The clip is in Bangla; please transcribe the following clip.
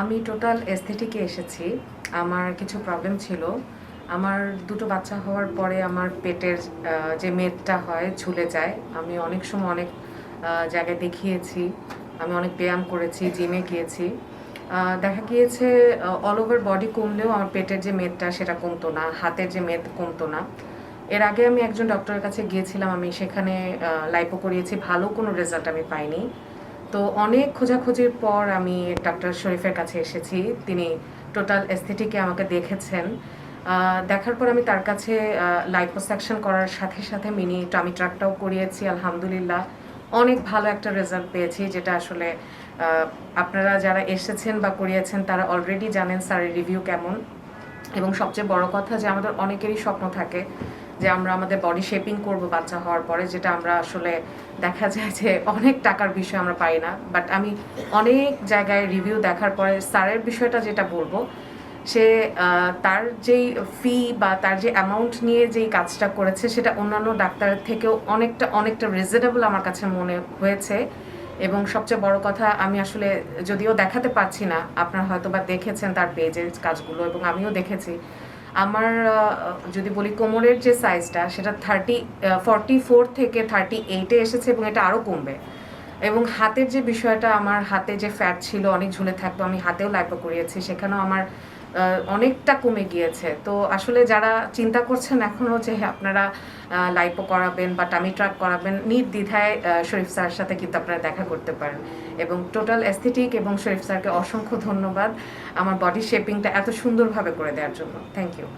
আমি টোটাল এস্থেটিকে এসেছি। আমার কিছু প্রবলেম ছিল। আমার দুটো বাচ্চা হওয়ার পরে আমার পেটের যে মেদটা হয়, ঝুলে যায়। আমি অনেক সময় অনেক জায়গায় দেখিয়েছি। আমি অনেক ব্যায়াম করেছি জিমে গিয়েছি। দেখা গিয়েছে অল ওভার বডি কমলেও আমার পেটের যে মেদটা সেটা কমতো না, হাতের যে মেদ কমতো না। এর আগে আমি একজন ডক্টরের কাছে গিয়েছিলাম, আমি সেখানে লাইপো করিয়েছি। ভালো কোনো রেজাল্ট আমি পাইনি। তো অনেক খোঁজাখুঁজির পর আমি ডক্টর শরীফের কাছে এসেছি। তিনি টোটাল এস্থেটিকে আমাকে দেখেছেন। দেখার পর আমি তার কাছে লাইপোসাকশন করার সাথে সাথে মিনি টামি ট্রাকটাও করিয়েছি, আলহামদুলিল্লাহ। অনেক ভালো একটা রেজাল্ট পেয়েছি, যেটা আসলে আপনারা যারা এসেছেন বা করিয়েছেন, তারা অলরেডি জানেন স্যারের রিভিউ কেমন। এবং সবচেয়ে বড় কথা যে আমাদের অনেকেরই স্বপ্ন থাকে যে আমরা আমাদের বডি শেপিং করব বাচ্চা হওয়ার পরে, যেটা আমরা আসলে দেখা যায় যে অনেক টাকার বিষয় আমরা পাই না বাট আমি অনেক জায়গায় রিভিউ দেখার পরে স্যারের বিষয়টা যেটা বলব, সে তার যেই ফি বা তার যে অ্যামাউন্ট নিয়ে যেই কাজটা করেছে সেটা অন্যান্য ডাক্তারের থেকেও অনেকটা অনেকটা রিজনেবল আমার কাছে মনে হয়েছে। এবং সবচেয়ে বড় কথা, আমি আসলে যদিও দেখাতে পারছি না, আপনারা হয়তো বা দেখেছেন তার পেজের কাজগুলো এবং আমিও দেখেছি আমার যদি বলি কোমরের যে সাইজটা সেটা থার্টি ফর্টি ফোর থেকে থার্টি এইটে এসেছে এবং এটা আরও কমবে। এবং হাতের যে বিষয়টা, আমার হাতে যে ফ্যাট ছিল, অনেক ঝুলে থাকতো আমি হাতেও লাইপো করিয়েছি, সেখানেও আমার অনেকটা কমে গিয়েছে। তো আসলে যারা চিন্তা করছেন এখনও যে আপনারা লাইপো করাবেন বা টামি ট্রাক করাবেন, নির্দ্বিধায় শরীফ স্যারের সাথে কিন্তু আপনারা দেখা করতে পারেন। এবং টোটাল অ্যাস্থেটিক এবং শরীফ স্যারকে অসংখ্য ধন্যবাদ আমার বডি শেপিংটা এত সুন্দরভাবে করে দেওয়ার জন্য। Thank you